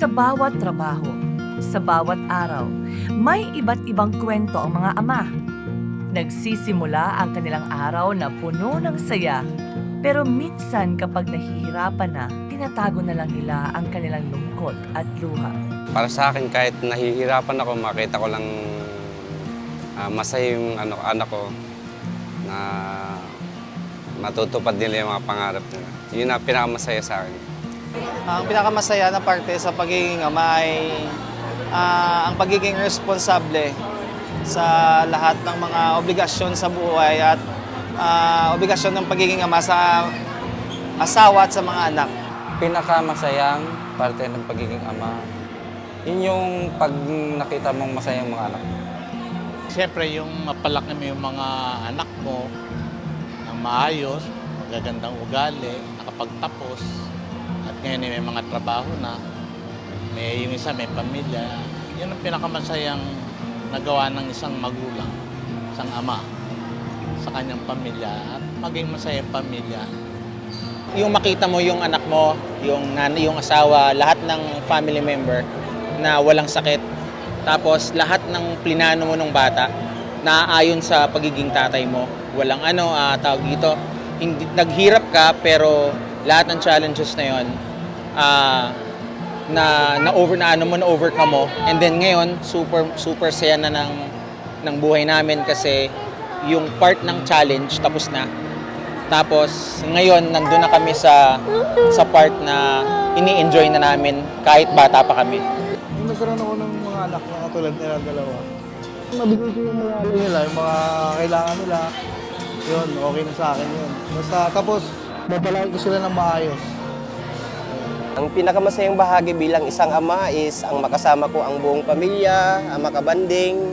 Sa bawat trabaho, sa bawat araw, may iba't ibang kwento ang mga ama. Nagsisimula ang kanilang araw na puno ng saya, pero minsan kapag nahihirapan na, tinatago na lang nila ang kanilang lungkot at luha. Para sa akin, kahit nahihirapan ako, makita ko lang ah, masaya yung ano, anak ko na matutupad nila yung mga pangarap nila. Yun ang pinakamasaya sa akin. Ang pinakamasaya na parte sa pagiging ama ay ah, ang pagiging responsable sa lahat ng mga obligasyon sa buhay at ah, obligasyon ng pagiging ama sa asawa at sa mga anak. pinakamasayang parte ng pagiging ama, yun yung pag nakita mong masayang mga anak. Siyempre, yung mapalaki mo yung mga anak mo ng maayos, magagandang ugali, nakapagtapos, at ngayon ay may mga trabaho na, may yung isa may pamilya. Yun ang pinakamasayang nagawa ng isang magulang, isang ama sa kanyang pamilya at maging masaya pamilya yung makita mo yung anak mo, yung nanay, yung asawa, lahat ng family member na walang sakit. Tapos lahat ng plinano mo ng bata naaayon sa pagiging tatay mo. Walang ano, ah, tawag dito, hindi, naghirap ka pero lahat ng challenges na yon ah, na na over na ano mo na overcome mo and then ngayon super super saya na ng ng buhay namin kasi yung part ng challenge tapos na tapos ngayon nandun na kami sa sa part na ini-enjoy na namin kahit bata pa kami. Nagkaroon ako ng mga anak na katulad nila dalawa. Mabigay ko yung mga ano nila, yung mga kailangan nila. Yun, okay na sa akin yun. Basta tapos, babalaki ko sila ng maayos. Ang pinakamasayang bahagi bilang isang ama is ang makasama ko ang buong pamilya, ang makabanding.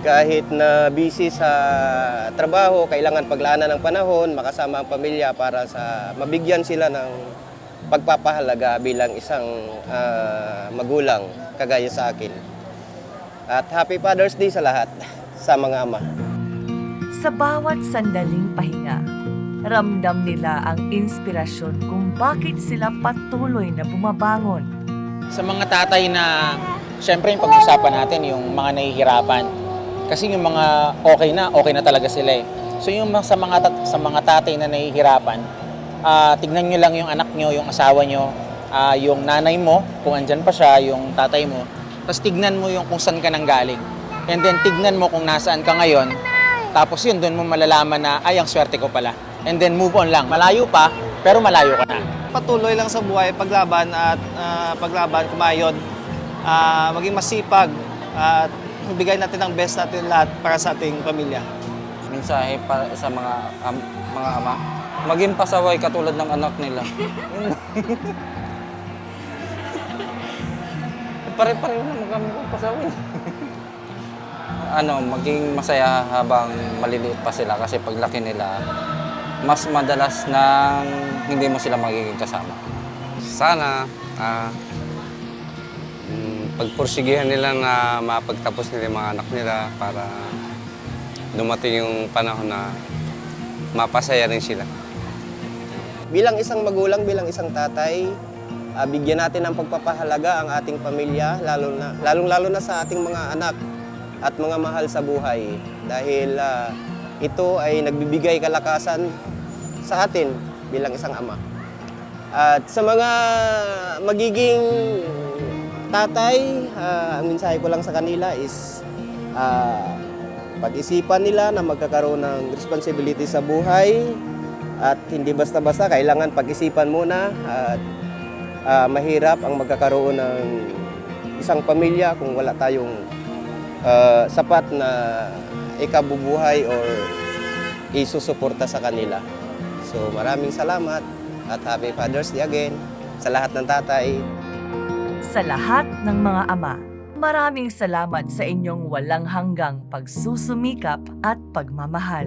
Kahit na busy sa trabaho, kailangan paglaanan ng panahon, makasama ang pamilya para sa mabigyan sila ng pagpapahalaga bilang isang ah, magulang kagaya sa akin. At Happy Father's Day sa lahat, sa mga ama. Sa bawat sandaling pahinga, ramdam nila ang inspirasyon kung bakit sila patuloy na bumabangon. Sa mga tatay na, syempre yung pag-usapan natin yung mga nahihirapan. Kasi yung mga okay na, okay na talaga sila eh. So yung sa mga, sa mga tatay na nahihirapan, ah, tignan nyo lang yung anak nyo, yung asawa nyo, ah, yung nanay mo, kung andyan pa siya, yung tatay mo. Tapos tignan mo yung kung saan ka nang galing. And then tignan mo kung nasaan ka ngayon. Tapos yun, doon mo malalaman na, ay, ang swerte ko pala. And then move on lang. Malayo pa, pero malayo ka na. Patuloy lang sa buhay, paglaban at ah, paglaban, kumayod, ah, maging masipag at bigay natin ang best natin lahat para sa ating pamilya. Mensahe para sa mga am- mga ama, maging pasaway katulad ng anak nila. Pare-pareho naman kami pasaway. ano, maging masaya habang maliliit pa sila kasi paglaki nila, mas madalas nang hindi mo sila magiging kasama. Sana mm, pagpursigihan nila na mapagtapos nila yung mga anak nila para dumating yung panahon na mapasaya rin sila. Bilang isang magulang, bilang isang tatay, ah, bigyan natin ng pagpapahalaga ang ating pamilya, lalo na, lalong-lalo na sa ating mga anak at mga mahal sa buhay. Dahil ah, ito ay nagbibigay kalakasan sa atin bilang isang ama. At sa mga magiging tatay, ah, ang mensahe ko lang sa kanila is ah, pag-isipan nila na magkakaroon ng responsibility sa buhay at hindi basta-basta, kailangan pag-isipan muna at ah, mahirap ang magkakaroon ng isang pamilya kung wala tayong ah, sapat na ikabubuhay or isusuporta sa kanila. So maraming salamat at Happy Father's Day again sa lahat ng tatay. Sa lahat ng mga ama, maraming salamat sa inyong walang hanggang pagsusumikap at pagmamahal.